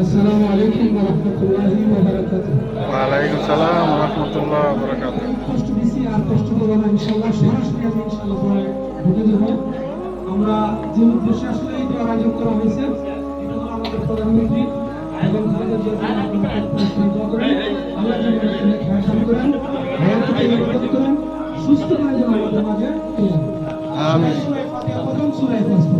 আসসালামু আলাইকুম ওয়া রাহমাতুল্লাহি ওয়া বারাকাতুহু। ওয়া আলাইকুম সালাম ওয়া রাহমাতুল্লাহি ওয়া বারাকাতুহু। কষ্ট দিছি আর কষ্ট দেব না ইনশাআল্লাহ সরাসরি আমি ইনশাআল্লাহ ঢুকে যাব। আমরা যে উদ্দেশ্যে আসলে এই আয়োজন করা হয়েছে আমাদের প্রধানমন্ত্রী এবং আমাদের যে আল্লাহ যেন সুস্থ করে যেন আমাদের মাঝে আমি প্রথম সূরা ফাতিহা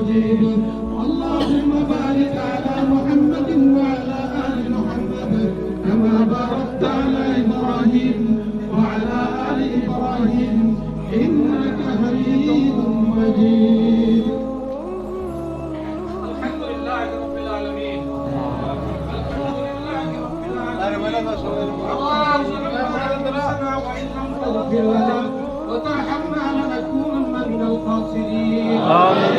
مجيد اللهم بارك على محمد وعلى آل محمد كما باركت على إبراهيم وعلى آل إبراهيم. إنك حميد مجيد. الحمد لله رب العالمين. الحمد لله رب العالمين. اللهم ربنا وان لم تغفر لنا وترحمنا لنكونن من الخاسرين. آمين.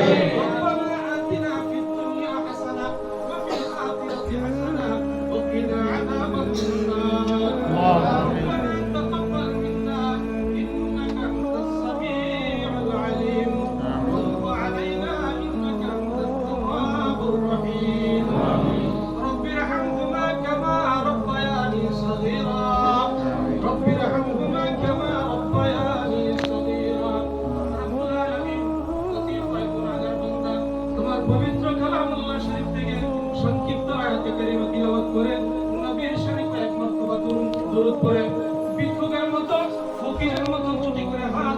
পবিত্র কালামুল্লাহ শরীফ থেকে সংক্ষিপ্ত আয়াতে কারিমা তিলাওয়াত করে নবী শরীফ এক মর্তবা দরুদ পড়ে। করে ভিক্ষুকের মতো, ফকিরের মতো চুটি করে হাত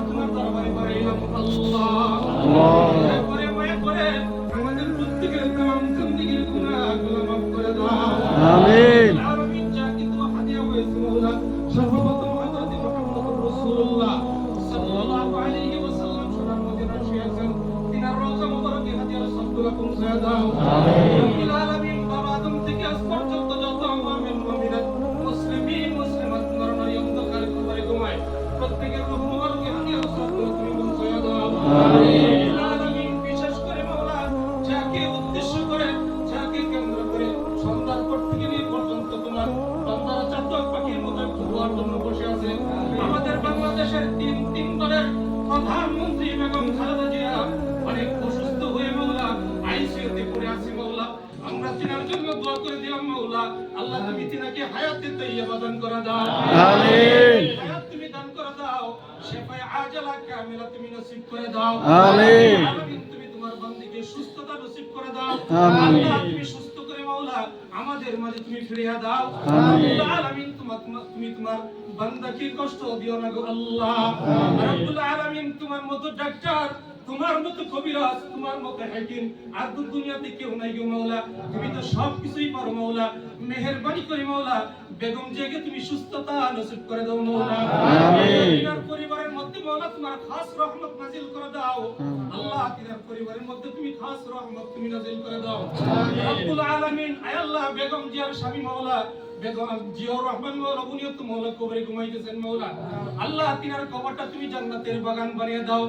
হাদিয়ার সবগুলো দাও আমিন। আলামিন বাবা আদম থেকে আজ পর্যন্ত যত মুমিন মুমিনাত মুসলিমিন মুসলিমাত নরনারী অন্ধকারে কবরে ঘুমায়। প্রত্যেকের রূহ মুবারকে হাদিয়ার সবগুলো তুমি পৌঁছায় দাও আমিন। আলামিন বিশেষ করে মাওলা যাকে উদ্দেশ্য করে যাকে কেন্দ্র করে সন্ধ্যার পর থেকে নিয়ে পর্যন্ত তোমার বান্দারা চাতক পাখির মতো একটু জন্য বসে আছে। আমাদের বাংলাদেশের তিন তিন দলের প্রধানমন্ত্রী বেগম খালেদা আল্লাহ তুমি তিনাকে হায়াতে তৈয়বা দান করে দাও আমিন। হায়াত তুমি দান করে দাও শেফায়ে আজালা কামিলা তুমি নসিব করে দাও আমিন। আমিন তুমি তোমার বান্দিকে সুস্থতা নসিব করে দাও আমিন। তুমি সুস্থ করে মাওলা আমাদের মাঝে তুমি ফিরিয়ে দাও আমিন। আল্লাহ আলামিন তোমার তোমার- তুমি তোমার বান্দাকে কষ্ট দিও না গো আল্লাহ রব্বুল আলামিন তোমার মতো ডাক্তার তোমার মতো কবিরাজ তোমার মতো হাকিম আর দুনিয়াতে কেউ নাই গো মাওলা তুমি তো সব কিছুই পারো মাওলা মেহেরবানি করে মাওলা বেগম জেগে তুমি সুস্থতা নসিব করে দাও আমিন। তিনার পরিবারের মধ্যে মাওলা তোমার খাস রহমত নাজিল করে দাও। আল্লাহ তিনার পরিবারের মধ্যে তুমি খাস রহমত তুমি নাজিল করে দাও। রব্বুল আলামিন আয় আল্লাহ বেগম জিয়ার স্বামী জিয়াউর রহমান কবরে ঘুমাইতেছেন আল্লাহ তিনার কবরটা তুমি জান্নাতের বাগান বানিয়ে দাও।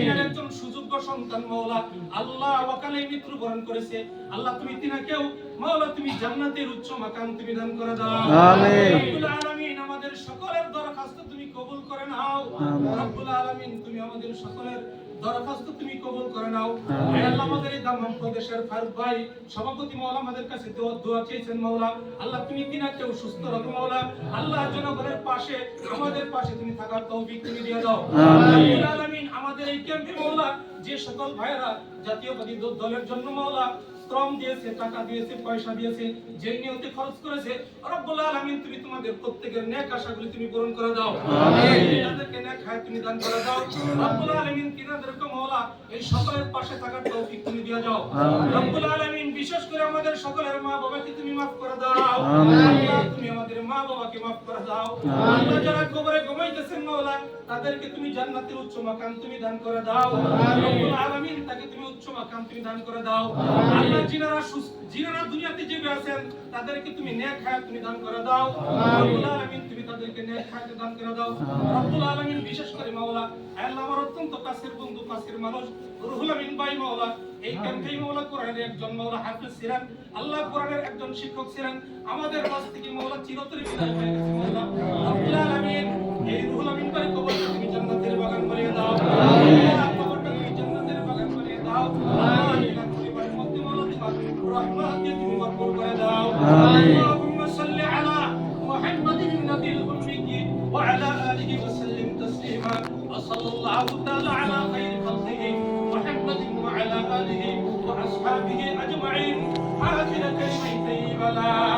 তিনার একজন সুযোগ্য সন্তান মাওলা আল্লাহ ওয়াকালে মৃত্যুবরণ করেছে। আল্লাহ তুমি তিনাকেও মাওলা তুমি জান্নাতের উচ্চ মাকাম তুমি দান করে দাও। আমিন। রব্বুল আলামিন আমাদের সকলের দরখাস্ত তুমি কবুল করে নাও। রব্বুল আলামিন তুমি আমাদের সকলের দরখাস্ত তুমি কবুল করে নাও। হে আল্লাহ আমাদের এই দামাম প্রদেশের ফারুক ভাই সভাপতি মাওলা আমাদের কাছে দোয়া চেয়েছেন মাওলা। আল্লাহ তুমি তিনাকেও সুস্থ রাখো মাওলা। আল্লাহ জনগণের পাশে আমাদের পাশে তুমি থাকার তৌফিক তুমি দিয়ে দাও। আমিন। আলামিন আমাদের এই ক্যাম্পে মাওলা যে সকল ভাইরা জাতীয়বাদী দল- দলের জন্য মাওলা শ্রম দিয়েছে টাকা দিয়েছে পয়সা দিয়েছে যে নিয়তে খরচ করেছে রব্বুল আলামিন তুমি তোমাদের প্রত্যেকের নেক আশাগুলি তুমি পূরণ করে দাও। তাদেরকে নেক হায়াত তুমি দান করে দাও রব্বুল আলামিন তিনাদেরকে মাওলা এই সকলের পাশে থাকার তৌফিক তুমি দিয়ে দাও। রব্বুল আলামিন বিশেষ করে আমাদের সকলের মা বাবাকে তুমি maaf করে দাও। তুমি আমাদের মা বাবাকে maaf করে দাও। আল্লাহ যারা কবরে ঘুমাইতেছেন মাওলা তাদেরকে তুমি জান্নাতের উচ্চ মাকাম তুমি দান করে দাও। রব্বুল আলামিন তাকে তুমি উচ্চ মাকাম তুমি দান করে দাও। আল্লাহ সুস্থ- যিনারা দুনিয়াতে জীবে আছেন তাদেরকে তুমি নেক হায়াত তুমি দান করে দাও। রব্বুল আলামিন তুমি তাদেরকে নেক হায়াত দান করে দাও। রব্বুল আলামিন বিশেষ করে মাওলা আল্লাহ আমার অত্যন্ত কাছের বন্ধু কাছের মানুষ রুহুল আমিন ভাই মাওলা এই কেন্দ্রেই মৌলা কোরআনের একজন মৌলা হাফিজ ছিলেন। আল্লাহ কোরআনের একজন শিক্ষক ছিলেন। আমাদের কাছ থেকে মৌলা চিরতরে বিদায় হয়ে গেছে মৌলা। রব্বুল আলামিন এই রুহুল আমিন ভাই কবর তুমি জান্নাতের বাগান বানিয়ে দাও। কবরটা তুমি জান্নাতের বাগান বানিয়ে দাও। রহমত দিয়ে তুমি ভরপুর করে দাও। আমিন। Kabbalah.